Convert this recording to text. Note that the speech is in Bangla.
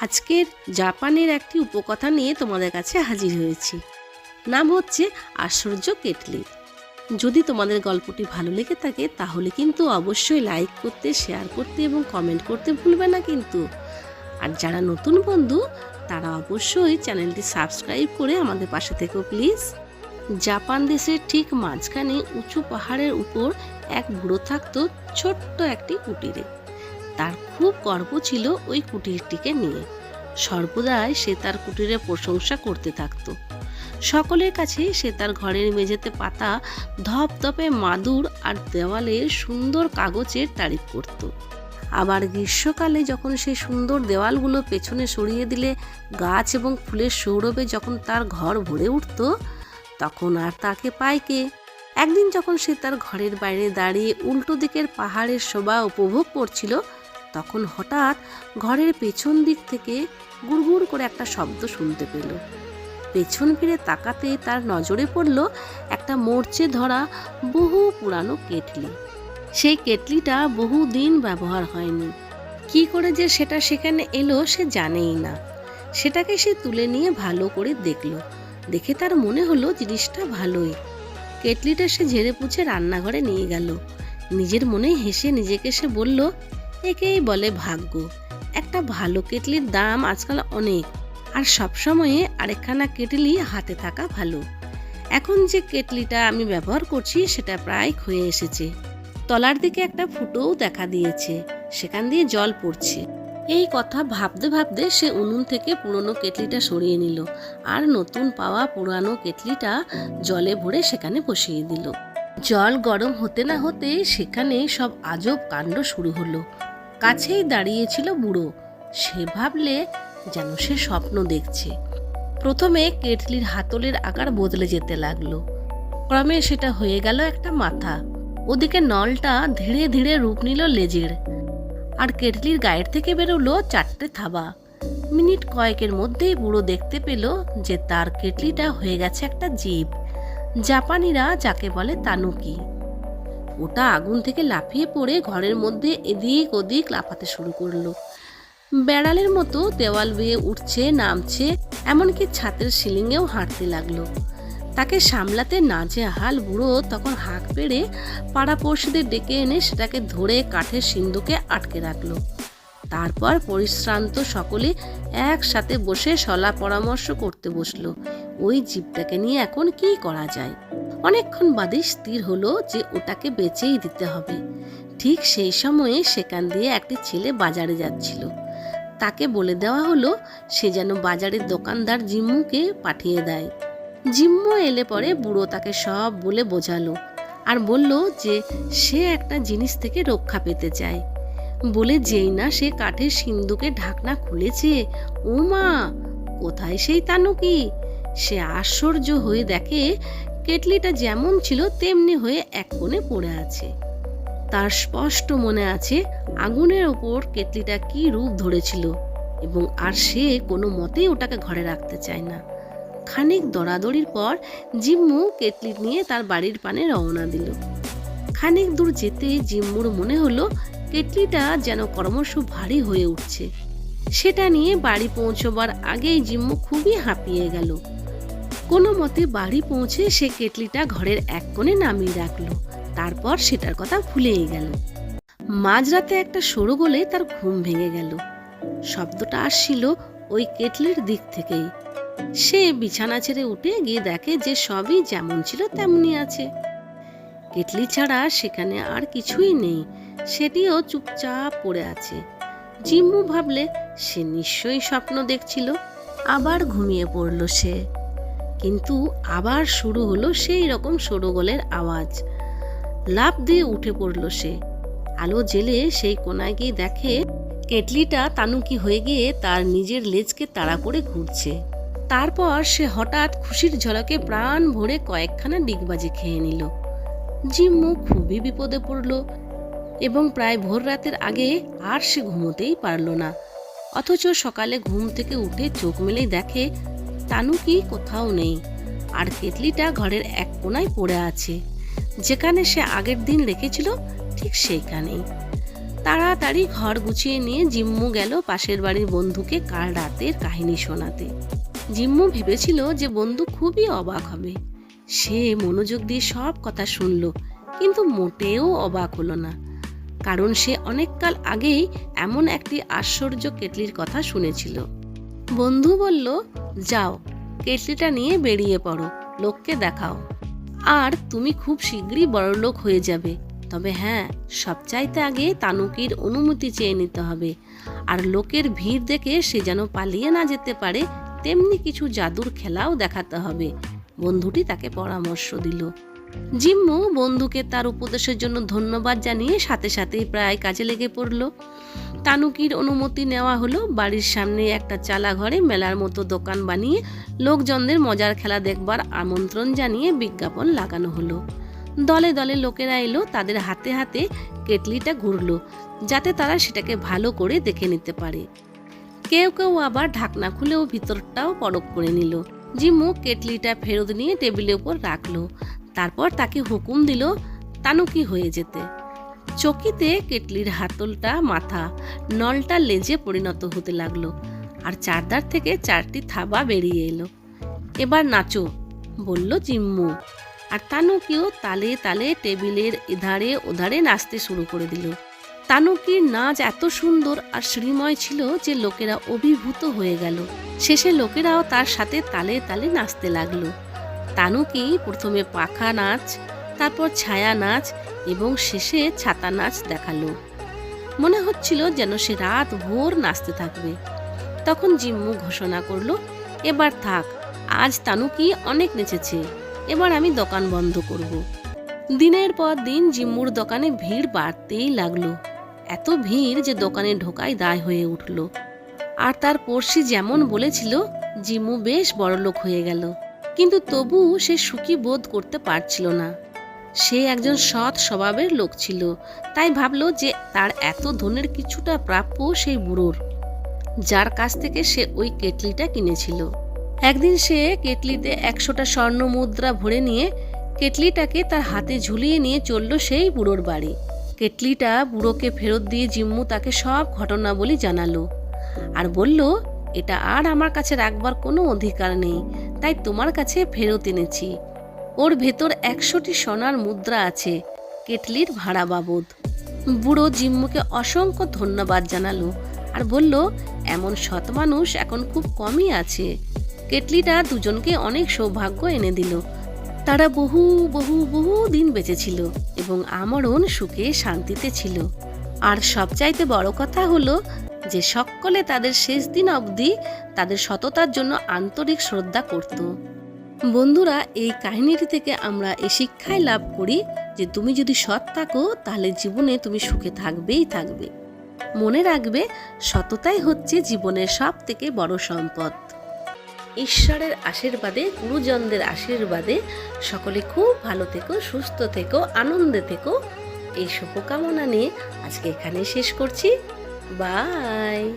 আজকের জাপানের একটি উপকথা নিয়ে তোমাদের কাছে হাজির হয়েছি। নাম হচ্ছে আশ্চর্য কেটলি। যদি তোমাদের গল্পটি ভালো লেগে থাকে, তাহলে কিন্তু অবশ্যই লাইক করতে শেয়ার করতে এবং কমেন্ট করতে ভুলবে না কিন্তু। আর যারা নতুন বন্ধু, তারা অবশ্যই চ্যানেলটি সাবস্ক্রাইব করে আমাদের পাশে থেকো প্লিজ জাপান দেশের ঠিক মাঝখানে উঁচু পাহাড়ের উপর এক বুড়ো থাকতো ছোট্ট একটি কুটিরে। তার খুব গর্ব ছিল ওই কুটিরটিকে নিয়ে। সর্বদাই সে তার কুটিরের প্রশংসা করতে থাকতো। সকলের কাছে সে তার ঘরের মেঝেতে পাতা, ধপধপে মাদুর আর দেওয়ালে সুন্দর কাগজের তারিফ করত। আবার গ্রীষ্মকালে যখন সেই সুন্দর দেওয়ালগুলো পেছনে সরিয়ে দিলে, গাছ এবং ফুলের সৌরভে যখন তার ঘর ভরে উঠত, তখন আর তাকে পায় কে? একদিন যখন সে তার ঘরের বাইরে দাঁড়িয়ে উল্টো দিকের পাহাড়ের শোভা উপভোগ করছিল তখন হঠাৎ ঘরের পেছন দিক থেকে গুড়গুড় করে একটা শব্দ শুনতে পেল। পেছন ফিরে তাকাতে তার নজরে পড়ল একটা মরচে ধরা বহু পুরানো কেটলি। সেই কেটলিটা বহু দিন ব্যবহার হয়নি। কি করে যে সেটা সেখানে এলো সে জানেই না। সেটাকে সে তুলে নিয়ে ভালো করে দেখল। দেখে তার মনে হলো জিনিসটা ভালোই। কেটলিটা সে ঝেড়ে পুছে রান্নাঘরে নিয়ে গেল। নিজের মনে হেসে নিজেকে সে বলল একেই বলে ভাগ্য। একটা ভালো কেটলির দাম আজকাল অনেক, আর সবসময়ে আরেকখানা কেটলি হাতে থাকা ভালো। এখন যে কেটলিটা আমি ব্যবহার করছি সেটা প্রায় ক্ষয়ে এসেছে। তলার দিকে একটা ফুটোও দেখা দিয়েছে, সেখান দিয়ে জল পড়ছে। এই কথা ভাবতে ভাবতে সে উনুন থেকে পুরনো কেটলিটা সরিয়ে নিল, আর নতুন পাওয়া পুরানো কেটলিটা জলে ভরে সেখানে বসিয়ে দিল। জল গরম হতে না হতে সেখানে সব আজব কাণ্ড শুরু হলো। কাছেই দাঁড়িয়েছিল বুড়ো। সে ভাবলে যেন সে স্বপ্ন দেখছে। প্রথমে কেটলির হাতলের আকার বদলে যেতে লাগল। ক্রমে সেটা হয়ে গেল একটা মাথা। ওদিকে নলটা ধীরে ধীরে রূপ নিল লেজের। আর কেটলির গায়ের থেকে বেরোলো চারটে থাবা। মিনিট কয়েকের মধ্যেই বুড়ো দেখতে পেল যে তার কেটলিটা হয়ে গেছে একটা জীব। জাপানিরা যাকে বলে তানুকি। ওটা আগুন থেকে লাফিয়ে পড়ে ঘরের মধ্যে এদিক ওদিক লাফাতে শুরু করল। বেড়ালের মতো দেওয়াল বেয়ে উঠছে, নামছে, এমনকি ছাতের সিলিংয়েও হাঁটতে লাগল। তাকে সামলাতে না যে হাল বুড়ো তখন হাঁক পেড়ে পাড়াপড়শিদের ডেকে এনে সেটাকে ধরে কাঠের সিন্ধুকে আটকে রাখল। তারপর পরিশ্রান্ত সকলে একসাথে বসে সলা পরামর্শ করতে বসল। ওই জীবটাকে নিয়ে এখন কি করা যায়? অনেকক্ষণ বাদে স্থির হলো যে ওটাকে বেচেই দিতে হবে। ঠিক সেই সময়ে সেখান দিয়ে একটি ছেলে বাজারে যাচ্ছিল। তাকে বলে দেওয়া হলো, সে যেন বাজারের দোকানদার জিম্মুকে পাঠিয়ে দেয়। জিম্মু এলে পরে বুড়ো তাকে সব বলে বোঝালো আর বলল যে সে একটা জিনিস থেকে রক্ষা পেতে চায়। বলে যেই না সে কাঠের সিন্ধুকে ঢাকনা খুলেছে ও মা কোথায় সেই তানুকি? সে আশ্চর্য হয়ে দেখে কেটলিটা যেমন ছিল, তেমনি হয়ে এক কোণে পড়ে আছে। তার স্পষ্ট মনে আছে, আগুনের ওপর কেটলিটা কি রূপ ধরেছিল এবং আর সে কোনো মতেই ওটাকে ঘরে রাখতে চায় না। খানিক দড়াদড়ির পর জিম্মু কেটলি নিয়ে তার বাড়ির পানে রওনা দিল। খানিক দূর যেতে জিম্মুর মনে হলো, কেটলিটা যেন ক্রমশ ভারী হয়ে উঠছে। সেটা নিয়ে বাড়ি পৌঁছবার আগেই জিম্মু খুবই হাঁপিয়ে গেল। কোনো মতে বাড়ি পৌঁছে সে কেটলিটা ঘরের এক কোণে নামিয়ে রাখল। তারপর সেটার কথা ভুলেই গেল। মাঝরাতে একটা সরু গলে তার ঘুম ভেঙে গেল। শব্দটা আসছিল ওই কেটলির দিক থেকেই। সে বিছানা ছেড়ে উঠে গিয়ে দেখে যে সবই যেমন ছিল তেমনই আছে। কেটলি ছাড়া সেখানে আর কিছুই নেই, সেটিও চুপচাপ পড়ে আছে। জিম্মু ভাবলে, সে নিশ্চয়ই স্বপ্ন দেখছিল। আবার ঘুমিয়ে পড়ল সে। কিন্তু আবার শুরু হলো সেই রকম সরোগলের আওয়াজ। লাফ দিয়ে উঠে পড়ল সে। আলো জেলে সেই কোনায় গিয়ে দেখে কেটলিটা তানুকি হয়ে গিয়ে তার নিজের লেজকে তাড়া করে ঘুরছে। তারপর সে হঠাৎ খুশির ঝলকে প্রাণ ভরে কয়েকখানা ডিগবাজি খেয়ে নিল। জিম্মু খুবই বিপদে পড়ল এবং প্রায় ভোর রাতের আগে আর সে ঘুমোতেই পারল না। অথচ সকালে ঘুম থেকে উঠে চোখ মেলেই দেখে তানুকি কোথাও নেই। আর কেটলিটা ঘরের এক কোনায় পড়ে আছে। যেখানে সে আগের দিন রেখেছিল, ঠিক সেইখানেই। তাড়াতাড়ি ঘর গুছিয়ে নিয়ে জিম্মু গেল পাশের বাড়ির বন্ধুকে কাল রাতের কাহিনী শোনাতে। জিম্মু ভেবেছিল যে বন্ধু খুবই অবাক হবে। সে মনোযোগ দিয়ে সব কথা শুনল, কিন্তু মোটেও অবাক হলো না। কারণ সে অনেককাল আগেই এমন একটি আশ্চর্য কেটলির কথা শুনেছিল। বন্ধু বলল, যাও, কেটলিটা নিয়ে বেরিয়ে পড়ো, লোককে দেখাও। আর তুমি খুব শীঘ্রই বড়লোক হয়ে যাবে। তবে হ্যাঁ সবচাইতে আগে তানুকির অনুমতি চেয়ে নিতে হবে। আর লোকের ভিড় দেখে সে যেন পালিয়ে না যেতে পারে, তেমনি কিছু জাদুর খেলাও দেখাতে হবে। বন্ধুটি তাকে পরামর্শ দিল। জিম্মু বন্ধুকে তার উপদেশের জন্য ধন্যবাদ জানিয়ে সাথে সাথেই প্রায় কাজে লেগে পড়ল। তানুকির অনুমতি নেওয়া হলো। বাড়ির সামনে একটা চালা ঘরে মেলার মতো দোকান বানিয়ে লোকজনদের মজার খেলা দেখবার আমন্ত্রণ জানিয়ে বিজ্ঞাপন লাগানো হলো। দলে দলে লোকেরা এলো, তাদের হাতে হাতে কেটলিটা ঘুরলো, যাতে তারা সেটাকে ভালো করে দেখে নিতে পারে। কেউ কেউ আবার ঢাকনা খুলেও ভিতরটাও পরক করে নিল। জিমু কেটলিটা ফেরত নিয়ে টেবিলের উপর রাখল। তারপর তাকে হুকুম দিল তানুকি হয়ে যেতে। চকিতে কেটলির হাতলটা, মাথা, নলটা লেজে পরিণত হতে লাগল আর চারদার থেকে চারটি থাবা বেরিয়ে এলো। এবার নাচো, বলল জিম্মু আর তানুকিও তালে তালে টেবিলের এধারে ওধারে নাচতে শুরু করে দিল। তানুকির নাচ এত সুন্দর আর শ্রীময় ছিল যে লোকেরা অভিভূত হয়ে গেল। শেষে লোকেরাও তার সাথে তালে তালে নাচতে লাগল। তানুকি প্রথমে পাখা নাচ তারপর ছায়া নাচ এবং শেষে ছাতা নাচ দেখাল। মনে হচ্ছিল যেন সে রাত ভোর নাচতে থাকবে। তখন জিম্মু ঘোষণা করল, এবার থাক, আজ তানুকি অনেক নেচেছে, এবার আমি দোকান বন্ধ করব। দিনের পর দিন জিম্মুর দোকানে ভিড় বাড়তেই লাগল। এত ভিড় যে দোকানে ঢোকাই দায় হয়ে উঠল। আর তার পড়শি যেমন বলেছিল, জিম্মু বেশ বড়লোক হয়ে গেল। কিন্তু তবু সে সুখী বোধ করতে পারছিল না। সে একজন সৎ স্বভাবের লোক ছিল, তাই ভাবলো যে তার এত ধনের কিছুটা প্রাপ্য সেই বুড়োর। যার কাছ থেকে সে ওই কেটলিটা কিনেছিল। একদিন সে কেটলিতে একশোটা স্বর্ণ মুদ্রা ভরে নিয়ে কেটলিটাকে তার হাতে ঝুলিয়ে নিয়ে চলল সেই বুড়োর বাড়ি। কেটলিটা বুড়োকে ফেরত দিয়ে জিম্মু তাকে সব ঘটনাবলী জানালো আর বলল, এটা আর আমার কাছে রাখবার কোনো অধিকার নেই, তাই তোমার কাছে ফেরত এনেছি। ওর ভেতর একশোটি সোনার মুদ্রা আছে, কেটলির ভাড়া বাবদ। বুড়ো জিম্মুকে অসংখ্য ধন্যবাদ জানালো আর বলল, এমন সৎ মানুষ এখন খুব কমই আছে। কেটলিটা দুজনকে অনেক সৌভাগ্য এনে দিল। তারা বহু বহু বহু দিন বেঁচেছিল এবং আমরণ সুখে শান্তিতে ছিল। আর সবচাইতে বড় কথা হলো যে সকলে তাদের শেষ দিন অবধি তাদের সততার জন্য আন্তরিক শ্রদ্ধা করত। বন্ধুরা, এই কাহিনীটি থেকে আমরা এই শিক্ষায় লাভ করি যে তুমি যদি সৎ থাকো, তাহলে জীবনে তুমি সুখে থাকবেই থাকবে। মনে রাখবে, সততাই হচ্ছে জীবনের সব থেকে বড় সম্পদ। ঈশ্বরের আশীর্বাদে, গুরুজনদের আশীর্বাদে সকলে খুব ভালো থেকো, সুস্থ থেকো, আনন্দে থেকো। এই শুভকামনা নিয়ে আজকে এখানে শেষ করছি। বাই!